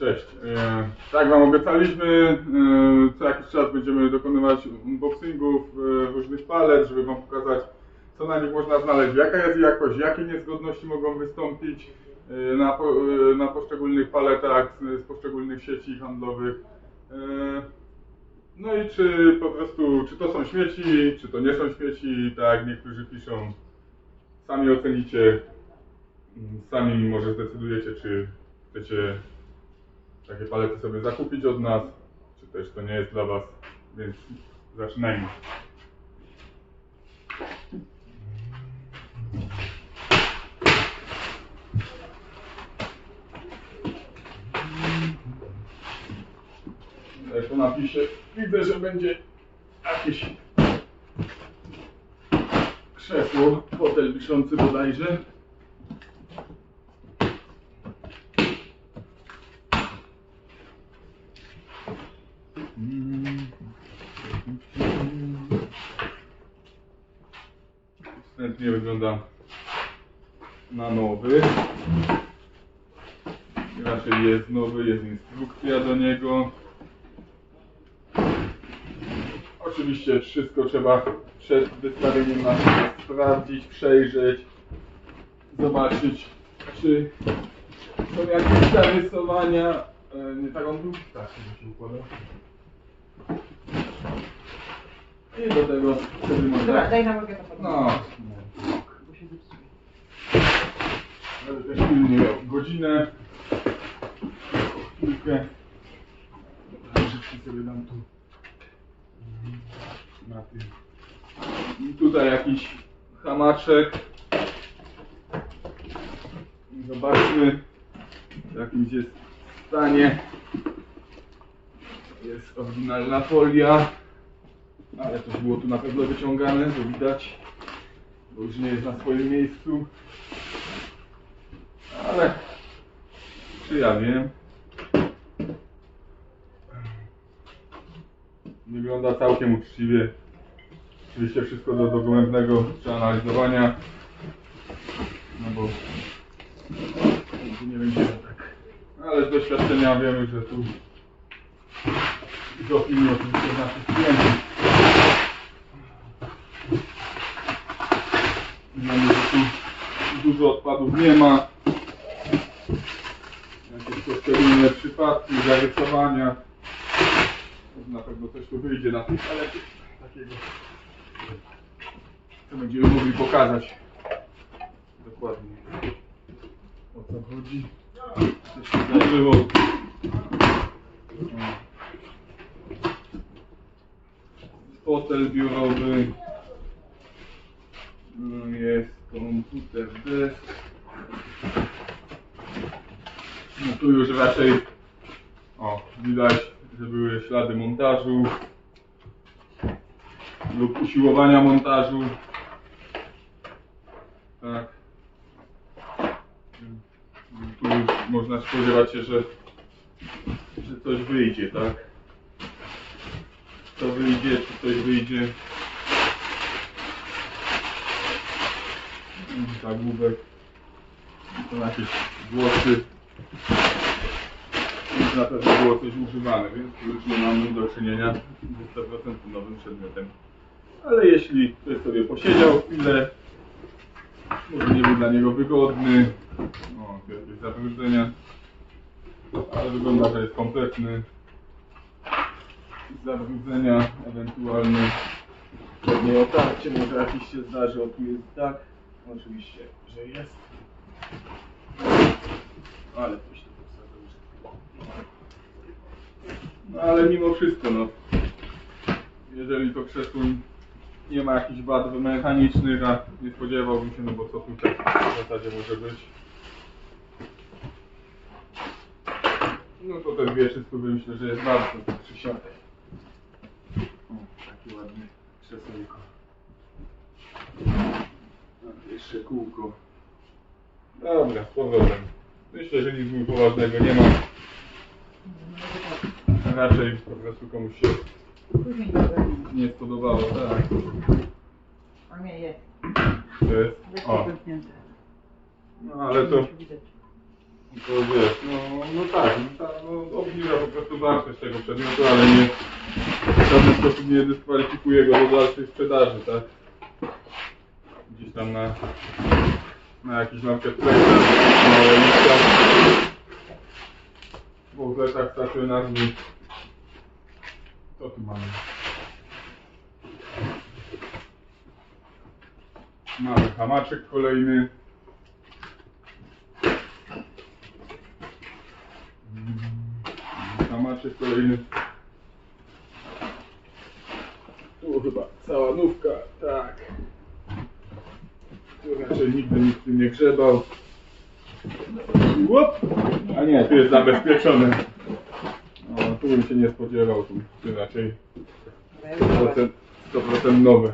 Cześć. E, Tak Wam obiecaliśmy, e, co jakiś czas będziemy dokonywać unboxingów e, różnych palet, żeby Wam pokazać, co na nich można znaleźć, jaka jest jakość, jakie niezgodności mogą wystąpić na, na poszczególnych paletach z, poszczególnych sieci handlowych. No i czy po prostu, czy to są śmieci, czy to nie są śmieci, tak jak niektórzy piszą. Sami ocenicie, sami może zdecydujecie, czy chcecie takie palety sobie zakupić od nas, czy też to nie jest dla Was, więc zaczynajmy. Tutaj po napisie widzę, że będzie jakieś krzesło, fotel wiszący bodajże. Wstępnie wygląda na nowy. Raczej jest nowy, jest instrukcja do niego. Oczywiście wszystko trzeba przed wystawieniem na sprawdzić, przejrzeć, zobaczyć, czy są jakieś zarysowania. E, Nie tak on był? Tak, się układał. I do tego wtedy Dobra, można... daj na mogę to podnieść. No, ale też pilnie miał godzinę, chwilkę. Rzeczy sobie dam tu na tym. I tutaj jakiś hamaczek. Zobaczmy w jakimś jest stanie. Jest oryginalna folia. Ale to było tu na pewno wyciągane, to widać. Bo już nie jest na swoim miejscu. Ale czy ja wiem? Wygląda całkiem uczciwie. Oczywiście wszystko do dogłębnego przeanalizowania. No bo nie będziemy tak. Ale z doświadczenia wiemy, że tu z opinii oczywiście naszych klientów. Wiemy, że tu dużo odpadów nie ma. Jakieś poszczególne przypadki, zarysowania. Na pewno coś tu wyjdzie na tej palecie takiego. Co będziemy mogli pokazać dokładnie o co chodzi. Co się zdarzyło. Fotel biurowy. Jest komputer desk. No tu już raczej o, widać, że były ślady montażu lub usiłowania montażu. Tak. Tu już można spodziewać się, że, że coś wyjdzie, tak? Co wyjdzie, czy coś wyjdzie. Zagłówek. To jakieś głosy. Już na pewno było coś używane, więc już nie mamy do czynienia z 100% nowym przedmiotem. Ale jeśli ktoś sobie posiedział chwilę, może nie był dla niego wygodny, o, tu jakieś zabrudzenia, ale wygląda, że jest kompletny. Zabrudzenia ewentualne, pewnie otarcie może jakiś się zdarzy, o tu jest tak, oczywiście, że jest. Ale powstało już. No ale mimo wszystko, no. Jeżeli to krzesło nie ma jakichś wad mechanicznych, a nie spodziewałbym się, no bo co tutaj w zasadzie może być. No to ten wieczyk tu myślę, że jest bardzo przysiadek. O, takie ładne krzesełko. A, Jeszcze kółko. Dobra, z powrotem. Myślę, że nic mu poważnego nie ma. Raczej po prostu komuś się Później nie spodobało, tak. A nie, jest. To jest. Jest O, zamknięte. no ale to Widać. To wiesz, no, no tak, no, ta, no, obniża po prostu wartość tego przedmiotu, ale nie w żaden sposób nie dyskwalifikuje go do dalszej sprzedaży, tak? Gdzieś tam na, na jakiś marketplace, na listach, w startują nazwy. Co tu mamy? Mamy hamaczek kolejny. Hamaczek kolejny. Tu chyba cała nówka, tak. Tu raczej nigdy nikt tym nie grzebał. Łop! A nie, tu jest zabezpieczone. No, tu bym się nie spodziewał, tu, tu raczej 100%, 100% nowe.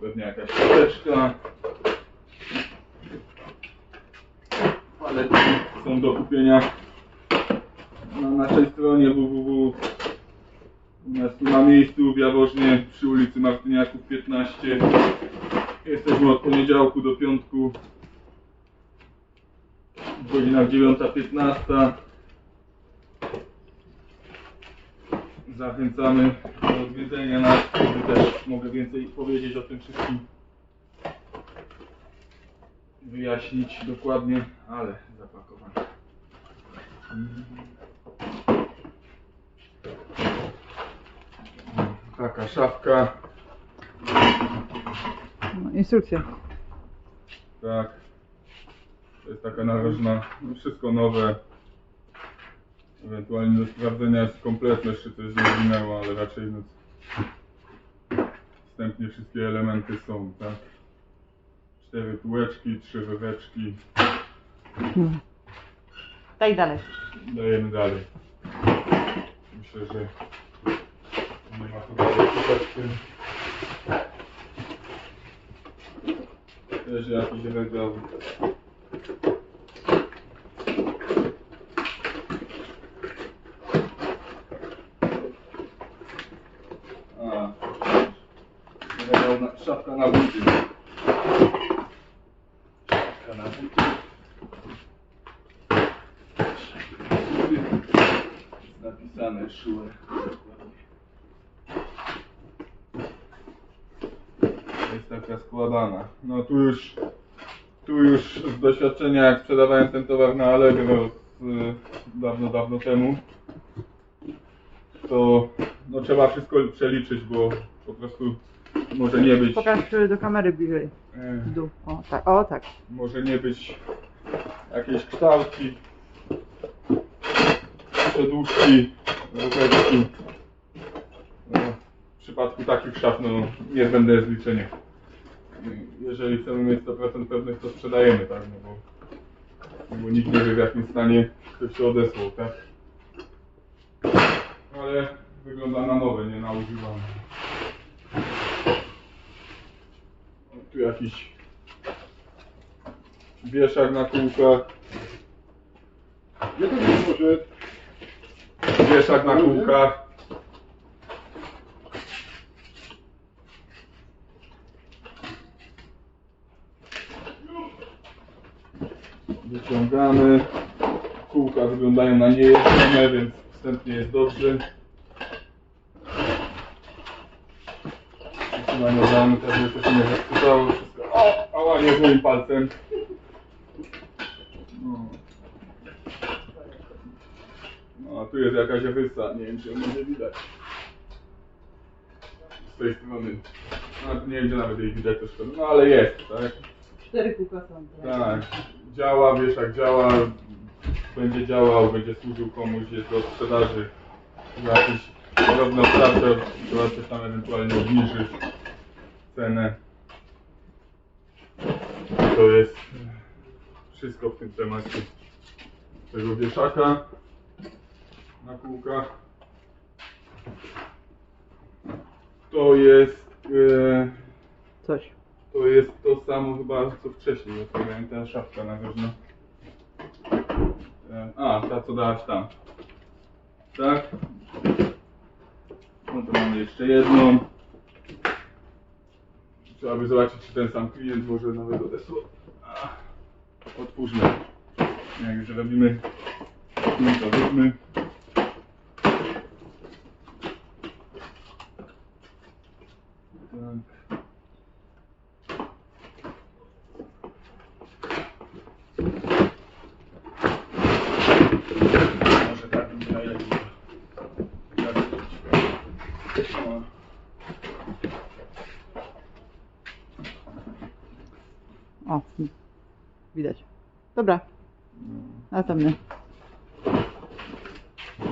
Pewnie jakaś czapeczka. Palety są do kupienia na naszej stronie www. Na miejscu w Jaworznie przy ulicy Martyniaków 15. Jesteśmy od poniedziałku do piątku. Godzina 9.15. Zachęcamy do odwiedzenia nas, wtedy też mogę więcej powiedzieć o tym wszystkim. Wyjaśnić dokładnie, ale zapakowane. Taka szafka, No, instrukcja. tak. To jest taka narożna, no wszystko nowe. Ewentualnie do sprawdzenia jest kompletność, czy coś nie zginęło, ale raczej no, wstępnie wszystkie elementy są, tak? Cztery półeczki, trzy wyweczki. Daj dalej. Dajemy dalej. Myślę, że nie ma dalej szukać w tym. Też jakiś regał. A, regał na, szafka na buty. Szafka na buty. Szuły. Jest taka składana. No tu już, tu już z doświadczenia jak sprzedawałem ten towar na Allegro z, y, dawno, dawno temu, to no trzeba wszystko przeliczyć, bo po prostu może nie być, Pokaż y, do kamery bliżej. e, W dół. O tak. O tak. może nie być jakieś kształki, przedłużki, w przypadku takich szaf no, nie zbędne zliczenie. Jeżeli chcemy mieć 100% pewność, to sprzedajemy, tak? No bo, bo nikt nie wie w jakim stanie ktoś się odesłał, tak? Ale wygląda na nowe, nie na używane. Tu jakiś wieszak na kółkach. Jest może? Wieszak na kółkach. Wyciągamy. Kółka wyglądają na niejeżdżone, więc wstępnie jest dobrze. Przytrzymanie damy, tak żeby to nie zasypało wszystko. O! Ała, nie z moim palcem. No. No, a tu jest jakaś wysa, nie wiem czy ją będzie widać. Z tej strony. No, nie wiem gdzie nawet jej widać szkoda. No ale jest, tak? Cztery kółka są. Tak. Działa, wieszak działa, będzie działał, będzie służył komuś, jest do sprzedaży. Za jakiś drobny operator, trzeba coś tam ewentualnie obniżyć cenę. To jest wszystko w tym temacie tego wieszaka na kółkach. To jest e, Coś. to jest to samo chyba co wcześniej otwierałem, ta szafka narożna. E, A, ta co dałaś tam. Tak? No to mamy jeszcze jedną. Trzeba by zobaczyć, czy ten sam klient może nawet odesłał. Otwórzmy. Jak już robimy, to róbmy. Tak. Może tak będzie najlepiej. Tak. O. O, widać. Dobra, następny.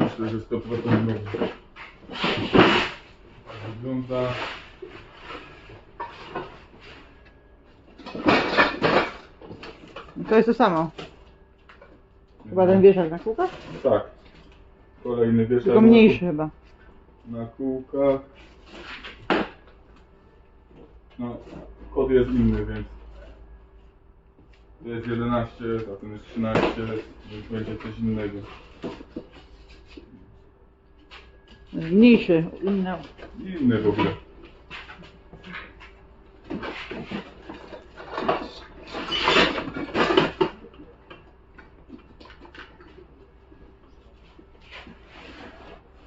Myślę, że 100% nowy. Tak wygląda. To jest to samo. Chyba ten wieszak na kółkach? Tak. Kolejny wieszak. Tylko mniejszy chyba. Na kółkach. No, kod jest inny, więc to jest 11, a ten jest 13, więc będzie coś innego. Mniejszy, inny. Inny w ogóle.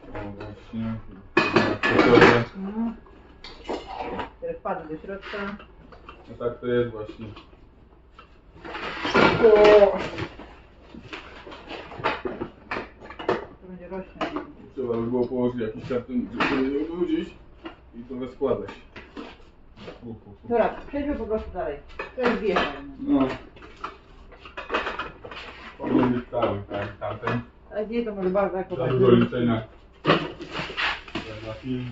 O właśnie. Gotowe. Teraz wpadł do środka. No tak to jest właśnie. To będzie rośnie. Trzeba by było położyć jakiś karton, żeby nie ubrudzić i to rozkładać. U, u, u. Dobra, przejdźmy po prostu dalej. To jest wieszak. No. Powinien być cały, tak, tamten. Ale nie, to może bardzo jako Za dużo liczenia. Na film.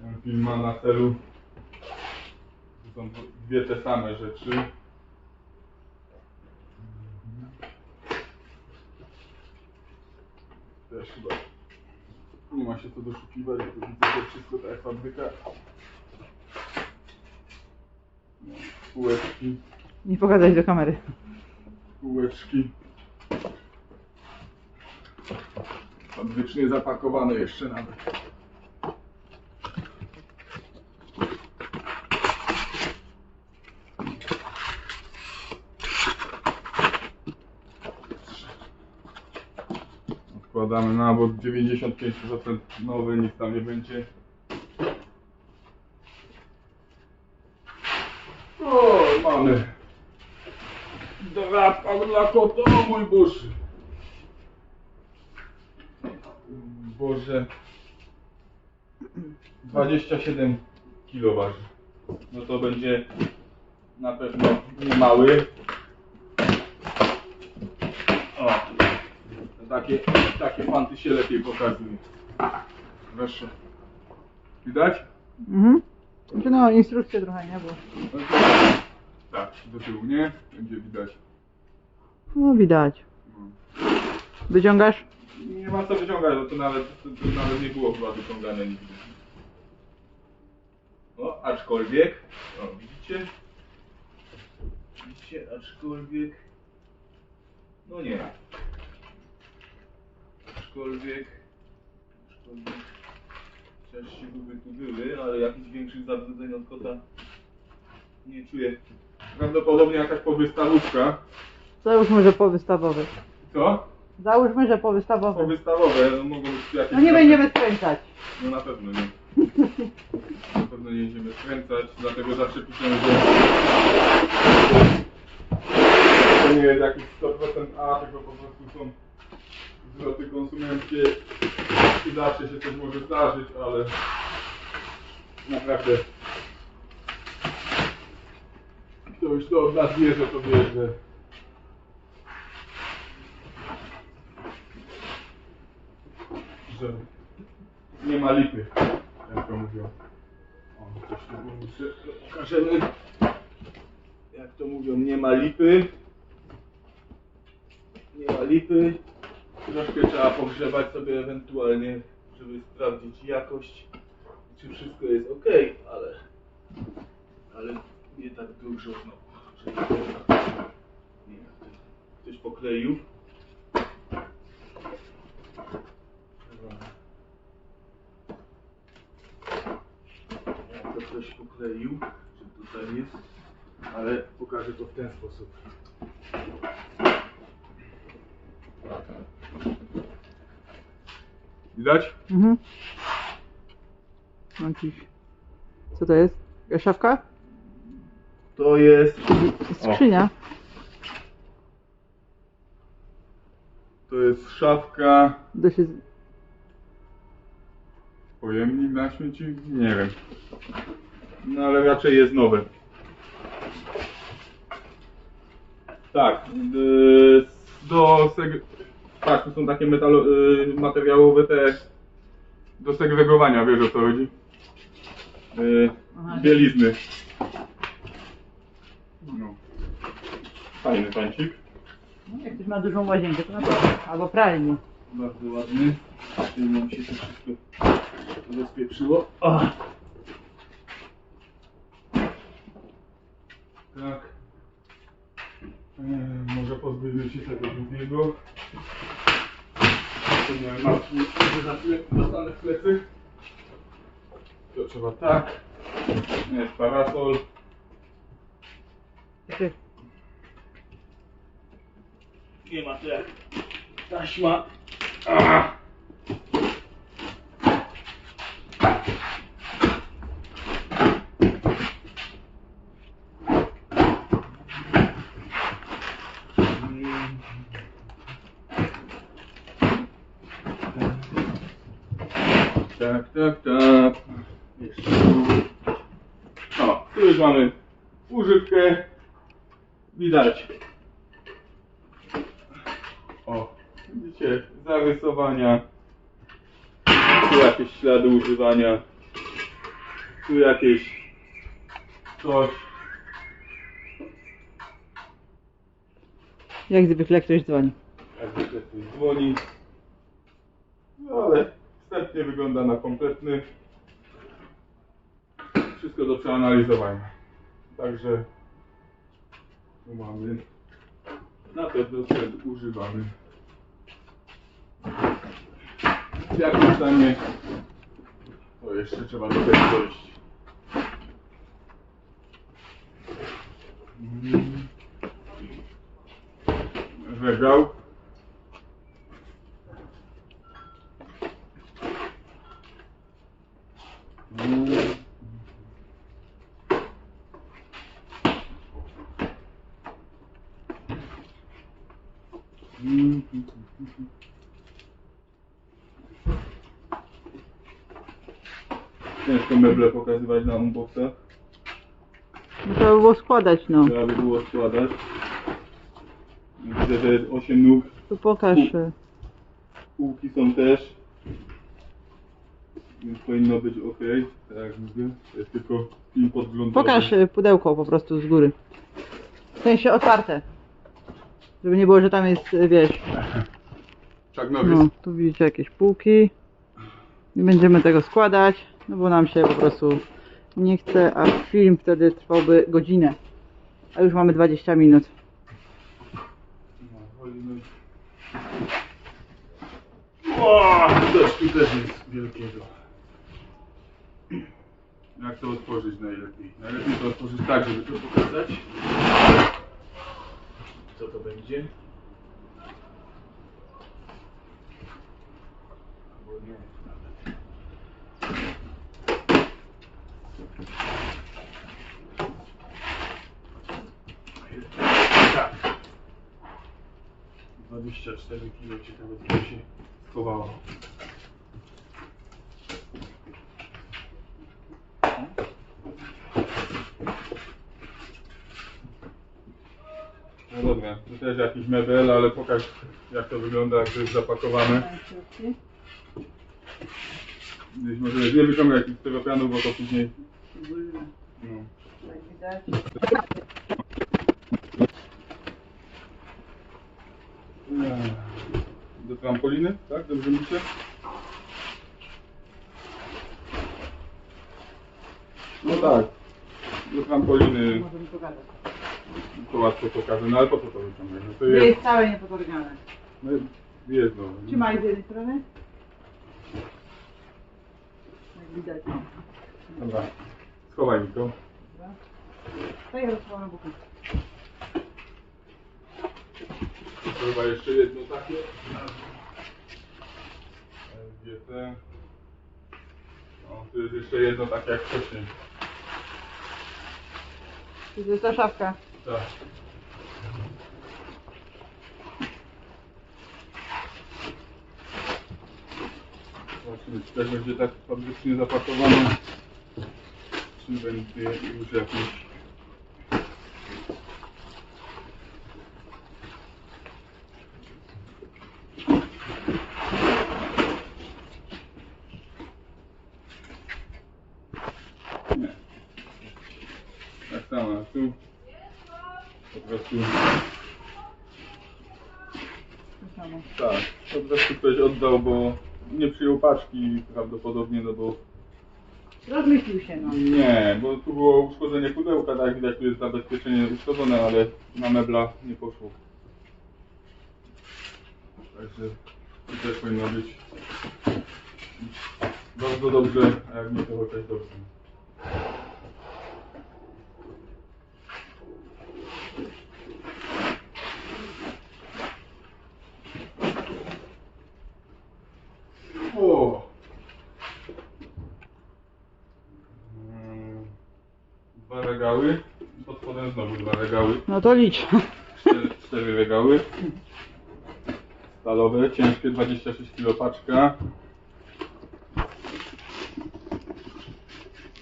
Ten film ma na celu. To są dwie te same rzeczy. Też chyba nie ma się co doszukiwać, bo widzę, że wszystko tak jak fabryka. No, Półeczki. Nie pokazać do kamery. Półeczki. Fabrycznie zapakowane jeszcze nawet. Odkładamy na bok 95% nowe, nic tam nie będzie. O, mamy Drapał dla kota, o mój Boże. Boże. 27 kilo waży. No to będzie na pewno nie mały. O. Takie, takie fanty się lepiej pokazuje. Proszę. Widać? Mhm. Znaczy no, instrukcję trochę nie było. Tak, do tyłu nie, będzie widać. No widać. Wyciągasz? Nie ma co wyciągać, bo to nawet, to, to nawet nie było chyba wyciągane nigdy. No, aczkolwiek, o, widzicie? Widzicie, aczkolwiek, no nie. Aczkolwiek, aczkolwiek, chociaż siły tu były, ale jakichś większych zabrudzeń od kota nie czuję. Prawdopodobnie jakaś powystawówka. Załóżmy, że powystawowy. Co? Załóżmy, że powystawowy. Powystawowe, no mogą być jakieś... No nie będziemy skręcać. No na pewno nie. Na pewno nie będziemy skręcać, dlatego zawsze piszemy, że to nie jest jakiś 100% A, tylko po prostu są zwroty konsumenckie i zawsze się coś może zdarzyć, ale naprawdę kto już to od nas bierze, to wie, że nie ma lipy, jak to mówią. O, pokażemy. Jak to mówią, nie ma lipy. Nie ma lipy. Troszkę trzeba pogrzebać sobie ewentualnie, żeby sprawdzić jakość, czy wszystko jest ok, ale, ale nie tak dużo. No, żeby nie ktoś, ktoś pokleił. Dobra. dokleił, że tutaj jest, ale pokażę to w ten sposób. Widać? Mhm. Mam jakiś... Co to jest? Szafka? To jest, Skrzynia. To jest szafka, Do się... pojemnik na śmieci? Nie wiem. No ale raczej jest nowe. Tak, yy, do seg... Tak, to są takie metalo... yy, materiałowe te do segregowania, wiesz o co chodzi? Aha. bielizny. No. Fajny pancik. No, jak ktoś ma dużą łazienkę, to na pewno. Albo pralnię. bardzo ładny. Tutaj nam się to wszystko rozpieprzyło. O! Tak. Eee, pozbyjmy się tego drugiego. To nie martw że za chwilę dostanę w plecy. To trzeba tak. Jest parasol. Nie ma jak taśma. Tak, tak, tak. Jeszcze tu. No, tu już mamy używkę. Widać. O, widzicie, zarysowania. Ślady używania. Tu jakieś coś. Jak zwykle ktoś dzwoni. Jak zwykle ktoś dzwoni. No ale wstępnie wygląda na kompletny. Wszystko do przeanalizowania. Także tu mamy. Na pewno sprzęt używamy. W jakim stanie to jeszcze trzeba do tego dojść. Mm. Regał. Ciężko meble pokazywać na unboxach. No trzeba by było składać, no. Trzeba by było składać. Widzę, że jest 8 nóg. Tu pokaż. y, Półki są też. Więc powinno być ok. Tak jak mówię. Jest tylko film podglądowy. Pokaż y, pudełko po prostu z góry. W sensie otwarte. Żeby nie było, że tam jest, y, wiesz, Chuck Norris. no, tu widzicie jakieś półki. Nie będziemy tego składać, no bo nam się po prostu nie chce, a film wtedy trwałby godzinę. A już mamy 20 minut. O! Tu też jest wielkiego. Jak to otworzyć najlepiej? Najlepiej to otworzyć tak, żeby to pokazać. Co to będzie? Albo nie, nawet. Tak. 24 kg ciekawe co się schowało. No dobra, tu też jakiś mebel, ale pokaż jak to wygląda, jak to jest zapakowane. Gdzieś może nie wyciągać tych styropianów, bo to później... No. Do trampoliny, tak? Dobrze myślę? No tak. Do trampoliny Możemy pogadać. to łatwo pokażę, no ale po co to wyciągać? No to jest, jest całe niepodorgane. no jest no. Trzymaj z jednej strony. Jak widać. Dobra. Schowaj mi to. To ja rozsuwam boku. To Chyba jeszcze jedno takie. GT. O, tu jest jeszcze jedno takie jak wcześniej. To jest ta szafka. Tak. Zobaczymy, czy tak będzie tak fabrycznie zapakowane, czy będzie już jakiś... Nie. Tak samo, a tu po prostu To samo. tak, po prostu ktoś oddał, bo nie przyjął paczki prawdopodobnie, no bo Rozmyślił się, no. nie, bo tu było uszkodzenie pudełka, tak jak widać tu jest zabezpieczenie uszkodzone, ale na mebla nie poszło. Także tu też powinno być bardzo dobrze, a jak nie to chociaż dobrze. O! Mm, Regały, pod spodem znowu dwa regały, No to licz. cztery, cztery regały. Stalowe, ciężkie, 26 kg paczka.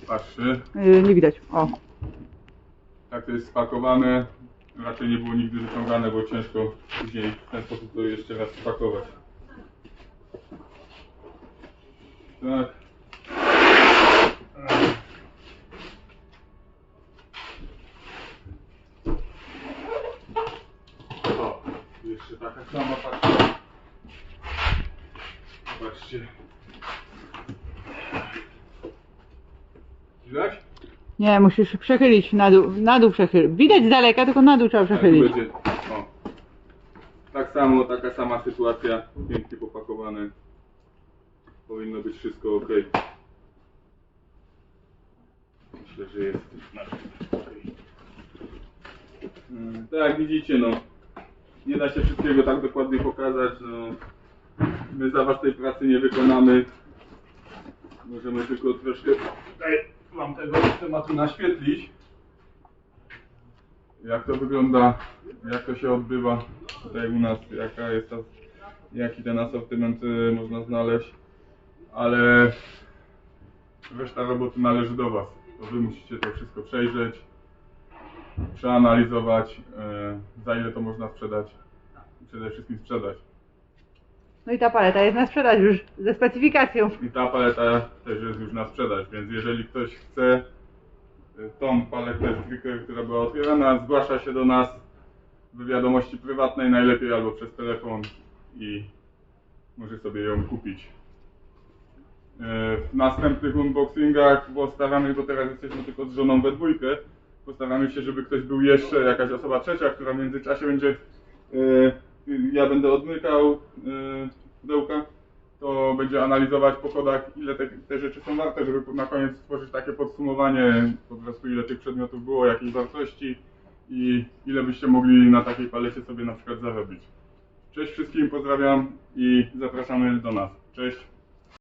Patrzy, Yy, nie widać. O. tak to jest spakowane. Raczej nie było nigdy wyciągane, bo ciężko później w ten sposób to jeszcze raz spakować. Tak. O, tu jeszcze taka sama paczka. Zobaczcie. Widać? Nie, musisz przechylić na dół, na dół przechyl. Widać z daleka, tylko na dół trzeba Tak, przechylić. będzie. O. Tak samo, taka sama sytuacja. Pięknie popakowane. Powinno być wszystko ok. Myślę, że jest Mm, Tak jak widzicie, no. Nie da się wszystkiego tak dokładnie pokazać. No. My za was tej pracy nie wykonamy. Możemy tylko troszkę tutaj wam tego tematu naświetlić. Jak to wygląda, jak to się odbywa tutaj u nas, jaka jest ta, jaki ten asortyment y, można znaleźć, ale reszta roboty należy do Was. To Wy musicie to wszystko przejrzeć, przeanalizować, y, za ile to można sprzedać. Przede wszystkim sprzedać. No i ta paleta jest na sprzedaż już ze specyfikacją. I ta paleta też jest już na sprzedaż, więc jeżeli ktoś chce y, tą paletę która była otwierana, zgłasza się do nas w wiadomości prywatnej, najlepiej albo przez telefon i może sobie ją kupić. Y, W następnych unboxingach postaramy, bo teraz jesteśmy tylko z żoną we dwójkę, postaramy się, żeby ktoś był jeszcze, jakaś osoba trzecia, która w międzyczasie będzie, y, ja będę odmykał y, pudełka, to będzie analizować po kodach, ile te, te rzeczy są warte, żeby na koniec stworzyć takie podsumowanie, po prostu ile tych przedmiotów było, jakiej wartości i ile byście mogli na takiej palecie sobie na przykład zarobić. Cześć wszystkim, pozdrawiam i zapraszamy do nas. Cześć.